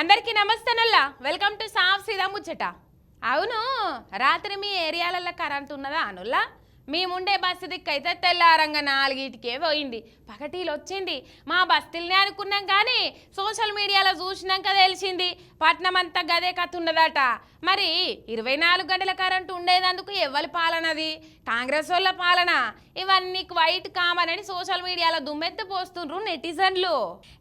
అందరికీ నమస్తేనల్లా welcome to సాఫ్ సీదా ముచ్చట. అవును రాత్రి మీ ఏరియాలలో కరెంట్ ఉన్నదా అనుల్లా? మేముండే బస్సు దిక్కైతే తెల్లారంగా నాలుగిటికే పోయింది. పగటీలు వచ్చింది మా బస్తీలనే అనుకున్నాం కానీ సోషల్ మీడియాలో చూసినాక తెలిసింది. పట్నం అంతా గదే కథ ఉన్నదట. మరి ఇరవై నాలుగు గంటల కరెంటు ఉండేదందుకు ఎవరి పాలనది కాంగ్రెస్ వాళ్ళ పాలన. ఇవన్నీ క్వైట్ కామన్ అని సోషల్ మీడియాలో దుమ్మెత్తి పోస్తుండ్రు నెటిజన్లు.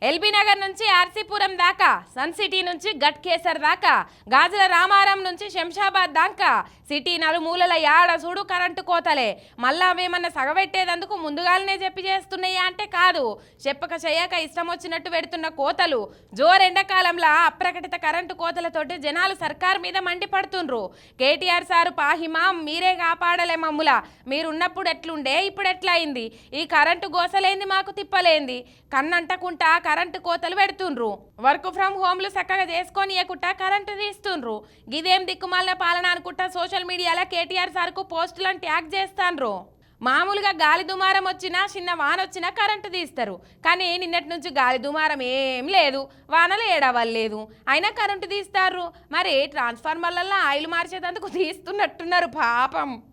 ఎల్బీ నగర్ నుంచి ఆర్సీపురం దాకా సన్ సిటీ నుంచి గట్ కేసర్ దాకా గాజుల రామారం నుంచి శంషాబాద్ దాకా సిటీ నలుమూలల యాడ చూడు కరెంటు కోతలే. మళ్ళా అవేమన్నా సగబెట్టేదందుకు ముందుగానే చెప్పి చేస్తున్నాయా అంటే కాదు. చెప్పక చేయక ఇష్టం వచ్చినట్టు పెడుతున్న కోతలు. జోరెండకాలంలో అప్రకటిత కరెంటు కోతలతోటి జనాలు సర్కార్ మీద మండిపడుతుండ్రు. కేటీఆర్ సారు పాహిమా మీరే కాపాడలే మమ్ముల. మీరున్నప్పుడు ఎట్లుండే ఇప్పుడు ఎట్లయింది? ఈ కరెంటు గోసలేంది మాకు తిప్పలేంది. కన్నంటకుంటా కరెంటు కోతలు పెడుతుండ్రు. వర్క్ ఫ్రమ్ హోమ్లు చక్కగా చేసుకొని ఇయకుట్టా కరెంటు తీస్తుండ్రు. గిదేం దిక్కుమాలిన పాలన అనుకుంటా సోషల్ మీడియాలో కేటీఆర్ సార్కు పోస్టులను ట్యాగ్ చేస్తాన్రు మామూలుగా గాలి దుమారం వచ్చినా చిన్న వాన వచ్చినా కరెంటు తీస్తారు. కానీ నిన్నటి నుంచి గాలి దుమారం ఏం లేదు. వానలు ఏడవలేదు. అయినా కరెంటు తీస్తారు. మరి ట్రాన్స్ఫార్మర్లలో ఆయిల్ మార్చేదందుకు తీస్తున్నట్టున్నారు పాపం.